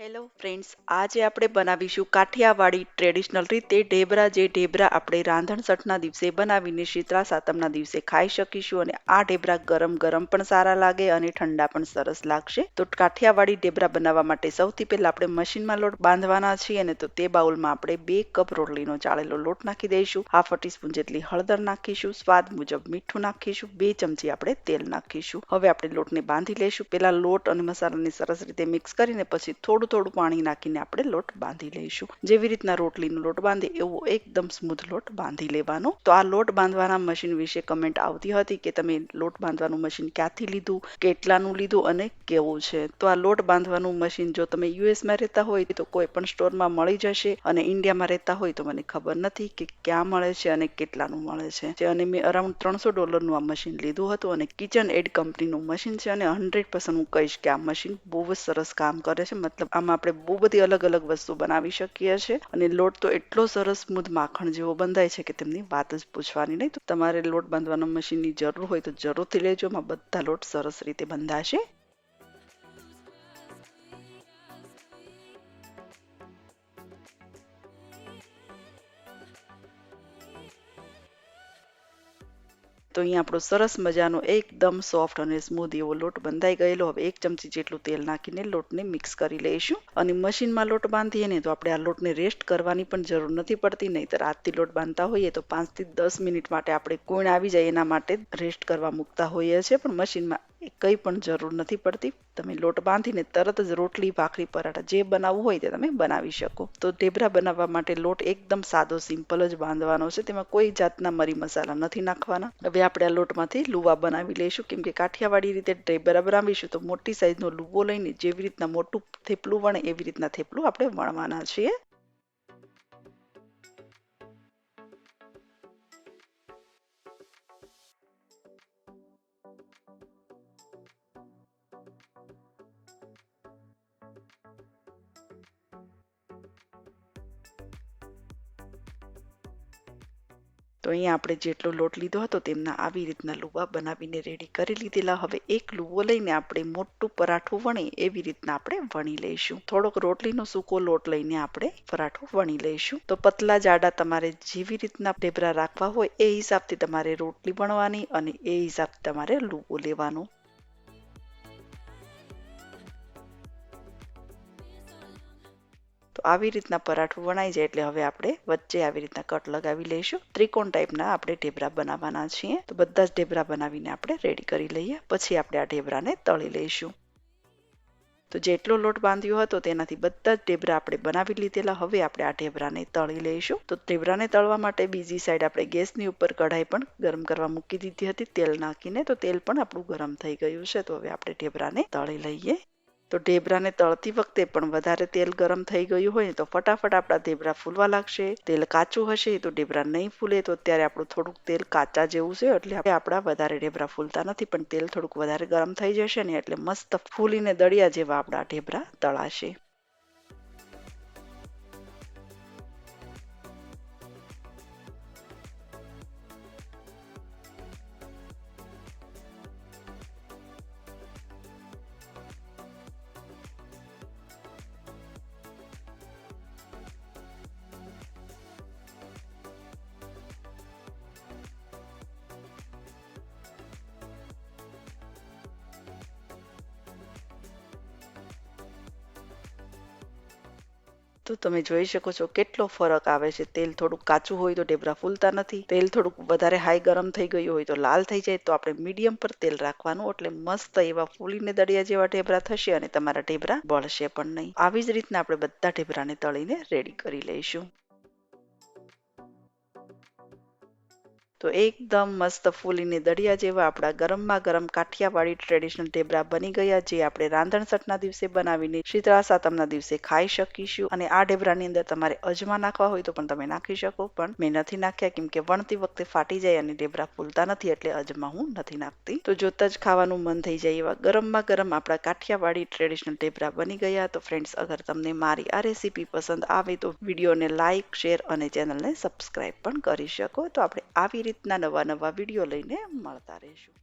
Hello friends આજે આપણે બનાવીશું કાઠિયાવાડી ટ્રેડિશનલ રીતે ઢેબરા જે ઢેબરા આપણે રાંધણ સઠના દિવસે બનાવીને શીતળા સાતમના દિવસે ખાઈ શકીશું અને આ ઢેબરા ગરમ ગરમ પણ સારા લાગે અને ઠંડા પણ સરસ લાગશે. તો કાઠિયાવાડી ઢેબરા બનાવવા માટે સૌથી પહેલા આપણે મશીનમાં લોટ બાંધવાના છીએ અને તો તે બાઉલમાં આપણે બે કપ રોટલીનો ચાળેલો લોટ નાખી દઈશું. હાફ ટીસ્પૂન જેટલી હળદર નાખીશું. સ્વાદ મુજબ મીઠું નાખીશું. બે ચમચી આપણે તેલ નાખીશું. હવે આપણે લોટને બાંધી લઈશું. પહેલા લોટ અને મસાલાને સરસ રીતે મિક્સ કરીને પછી થોડું થોડું પાણી નાખીને આપણે લોટ બાંધી લઈશું. જેવી રીતના રોટલીનો લોટ બાંધે એવો એકદમ સ્મૂથ લોટ બાંધી લેવાનો. તો આ લોટ બાંધવાના મશીન વિશે કમેન્ટ આવતી હતી કે તમે લોટ બાંધવાનું મશીન ક્યાંથી લીધું, કેટલાનું લીધું અને કેવું છે? તો આ લોટ બાંધવાનું મશીન જો તમે યુએસમાં રહેતા હોય તો કોઈ પણ સ્ટોરમાં મળી જશે અને ઇન્ડિયામાં રહેતા હોય તો મને ખબર નથી કે ક્યાં મળે છે અને કેટલાનું મળે છે. અને મેં અરાઉન્ડ ત્રણસો ડોલરનું આ મશીન લીધું હતું અને કિચન એડ કંપનીનું મશીન છે અને હંડ્રેડ પર્સન્ટ હું કહીશ કે આ મશીન બહુ જ સરસ કામ કરે છે. મતલબ આમાં આપણે બહુ બધી અલગ અલગ વસ્તુ બનાવી શકીએ છીએ. અને લોટ તો એટલો સરસ સ્મૂધ માખણ જેવો બંધાય છે કે તેમની વાત જ પૂછવાની નહીં. તો તમારે લોટ બાંધવાનો મશીનની જરૂર હોય તો જરૂરથી લેજો. એમાં બધા લોટ સરસ રીતે બંધાશે. તો અહીંયા આપણો સરસ મજાનો એકદમ સોફ્ટ અને સ્મૂધ એવો લોટ બંધાઈ ગયેલો. હવે એક ચમચી જેટલું તેલ નાખીને લોટને મિક્સ કરી લઈશું. અને મશીનમાં લોટ બાંધીએ ને તો આપણે આ લોટને રેસ્ટ કરવાની પણ જરૂર નથી પડતી. નહીતર આજથી લોટ બાંધતા હોઈએ તો પાંચથી દસ મિનિટ માટે આપણે કોણ આવી જાય એના માટે રેસ્ટ કરવા મૂકતા હોઈએ છીએ. પણ મશીનમાં કંઈ પણ જરૂર નથી પડતી. તમે લોટ બાંધીને તરત જ રોટલી, ભાખરી, પરાઠા જે બનાવવું હોય તે તમે બનાવી શકો. તો ઢેબરા બનાવવા માટે લોટ એકદમ સાદો, સિમ્પલ જ બાંધવાનો છે. તેમાં કોઈ જાતના મરી મસાલા નથી નાખવાના. હવે આપણે આ લોટમાંથી લુવા બનાવી લઈશું. કેમ કે કાઠિયાવાડી રીતે ઢેબરા બનાવીશું તો મોટી સાઈઝનો લુવો લઈને જેવી રીતના મોટું થેપલું વણે, એવી રીતના થેપલું આપણે વણવાના છીએ. તો અહીંયા આપણે જેટલો લોટ લીધો હતો તેમના આવી રીતના લુવા બનાવીને રેડી કરી લીધેલા. હવે એક લુવો લઈને આપણે મોટું પરાઠું વણી એવી રીતના આપણે વણી લઈશું. થોડોક રોટલીનો સૂકો લોટ લઈને આપણે પરાઠું વણી લઈશું. તો પતલા જાડા તમારે જેવી રીતના ઢેબરા રાખવા હોય એ હિસાબથી તમારે રોટલી વણવાની અને એ હિસાબથી તમારે લુવો લેવાનો. આવી રીતના પરાઠું વણાઈ જાય એટલે હવે આપણે વચ્ચે આવી રીતના કટ લગાવી લઈશું. ત્રિકોણ ટાઈપના આપણે ઢેબરા બનાવવાના છીએ. તો બધા જ ઢેબરા બનાવીને આપણે રેડી કરી લઈએ. પછી આપણે આ ઢેબરાને તળી લઈશું. તો જેટલો લોટ બાંધ્યો હતો તેનાથી બધા જ ઢેબરા આપણે બનાવી લીધેલા. હવે આપણે આ ઢેબરાને તળી લઈશું. તો ઢેબરાને તળવા માટે બીજી સાઈડ આપણે ગેસની ઉપર કઢાઈ પણ ગરમ કરવા મૂકી દીધી હતી. તેલ નાખીને તો તેલ પણ આપણું ગરમ થઈ ગયું છે. તો હવે આપણે ઢેબરાને તળી લઈએ. તો ઢેબરાને તળતી વખતે પણ વધારે તેલ ગરમ થઈ ગયું હોય તો ફટાફટ આપણા ઢેબરા ફૂલવા લાગશે. તેલ કાચું હશે તો ઢેબરા નહીં ફૂલે તો અત્યારે આપણું થોડુંક તેલ કાચા જેવું છે એટલે આપણા વધારે ઢેબરા ફૂલતા નથી પણ તેલ થોડુંક વધારે ગરમ થઈ જશે ને એટલે મસ્ત ફૂલીને દળિયા જેવા આપણા ઢેબરા તળાશે. તો તમે જોઈ શકો છો કેટલો ફરક આવે છે. તેલ થોડુંક કાચું હોય તો ઢેબરા ફૂલતા નથી. તેલ થોડુંક વધારે હાઈ ગરમ થઈ ગયું હોય તો લાલ થઈ જાય. તો આપણે મીડિયમ પર તેલ રાખવાનું એટલે મસ્ત એવા ફૂલીને દળિયા જેવા ઢેબરા થશે અને તમારા ઢેબરા બળશે પણ નહીં. આવી જ રીતના આપણે બધા ઢેબરાને તળીને રેડી કરી લઈશું. તો એકદમ મસ્ત ફૂલીને દળિયા જેવા આપણા ગરમમાં ગરમ કાઠિયાવાડી ટ્રેડિશનલ ઢેબરા બની ગયા જે આપણે રાંધણ સટના દિવસે બનાવીને શીતળા સાતમના દિવસે ખાઈ શકીશું. અને આ ઢેબરાની અંદર તમારે અજમા નાખવા હોય તો પણ તમે નાખી શકો, પણ મેં નથી નાખ્યા, કેમ કે વણતી વખતે ફાટી જાય અને ઢેબરા ફૂલતા નથી, એટલે અજમા હું નથી નાખતી. તો જોતા જ ખાવાનું મન થઈ જાય એવા ગરમમાં ગરમ આપણા કાઠિયાવાડી ટ્રેડિશનલ ઢેબરા બની ગયા. તો ફ્રેન્ડ્સ અગર તમને મારી આ રેસીપી પસંદ આવે તો વિડીયોને લાઇક શેર અને ચેનલને સબસ્ક્રાઇબ પણ કરી શકો. તો આપણે આવી રીતના નવા નવા વીડિયો લઈને મળતા રહીશું